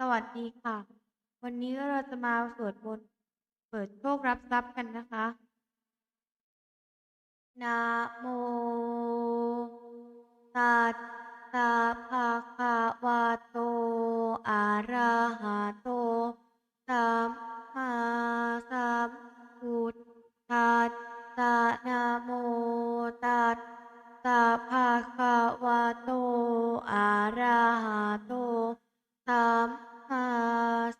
สวัสดีค่ะ วันนี้เราจะมาสวดมนต์เปิดโชครับทรัพย์กันนะคะ นะโมตัสสะภะคะวะโต อะระหะโต สัมมาสัมพุทธัสสะนะโมตัสสะภะคะวะโต อะระหะโต สัมมา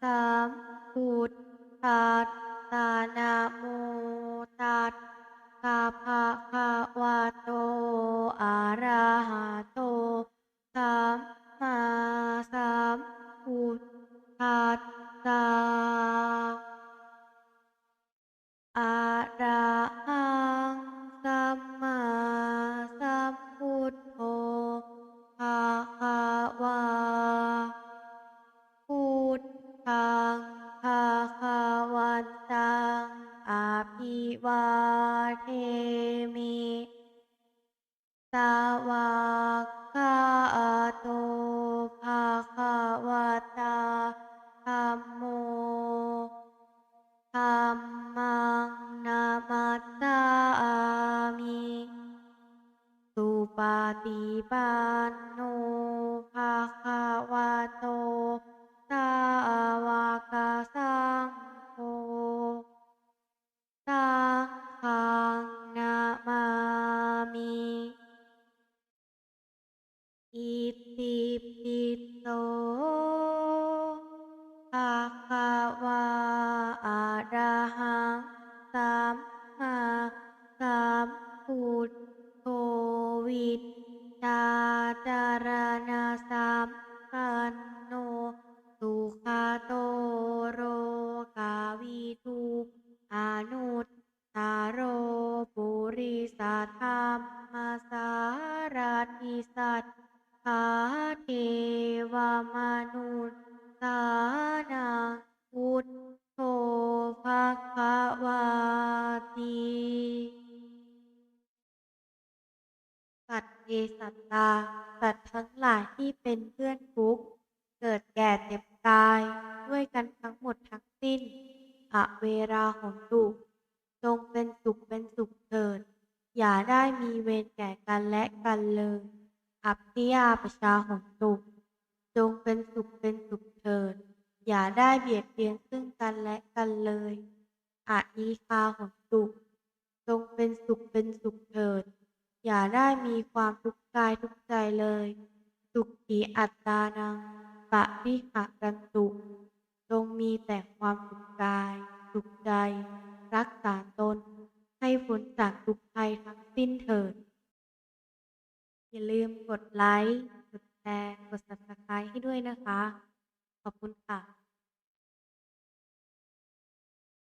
สัมพุทธัสสะนะโมตัสสะภะคะวะโตอะระหะโตสัมมาสัมพุทธัสสะอะระ งภะคะวันตังอะภิวาเทมิสวากขาโตภะคะวตาธัมโมธัมมังนามัสสามิสุปฏิปัน อิติปิโสภะคะวะอะระหังสัมมาสัมพุทโธวิชชาจารณะสัมปันโนสุขโตโรกาวิทูอนุตตโรปุริสธรรมสารติสัท ธาเทวมนุษย์สานังพุทโธภะคะวาติสัตว์เทสัตตา สัตว์ทั้งหลายที่เป็นเพื่อนทุกข์ เกิดแก่เจ็บตาย ด้วยกันทั้งหมดทั้งสิ้นอะเวราหนตุจงเป็นสุขเป็นสุขเถิด อย่าได้มีเวรแก่กันและกันเลย อัปติยาประชาหนตุจงเป็นสุขเป็นสุขเถิด อย่าได้เบียดเบียนซึ่งกันและกันเลยอะอีคาหนตุจงเป็นสุขเป็นสุขเถิด อย่าได้มีความทุกข์กายทุกใจเลย สุขีอัตตานังปะริหะกันตุจงมีแต่ความสุขกาย สุขใจ รักษาตน ให้พ้นจากทุกภัยทั้งสิ้นเถิด อย่าลืมกดไลค์ กดแชร์ กด subscribe ให้ด้วยนะคะ ขอบคุณค่ะ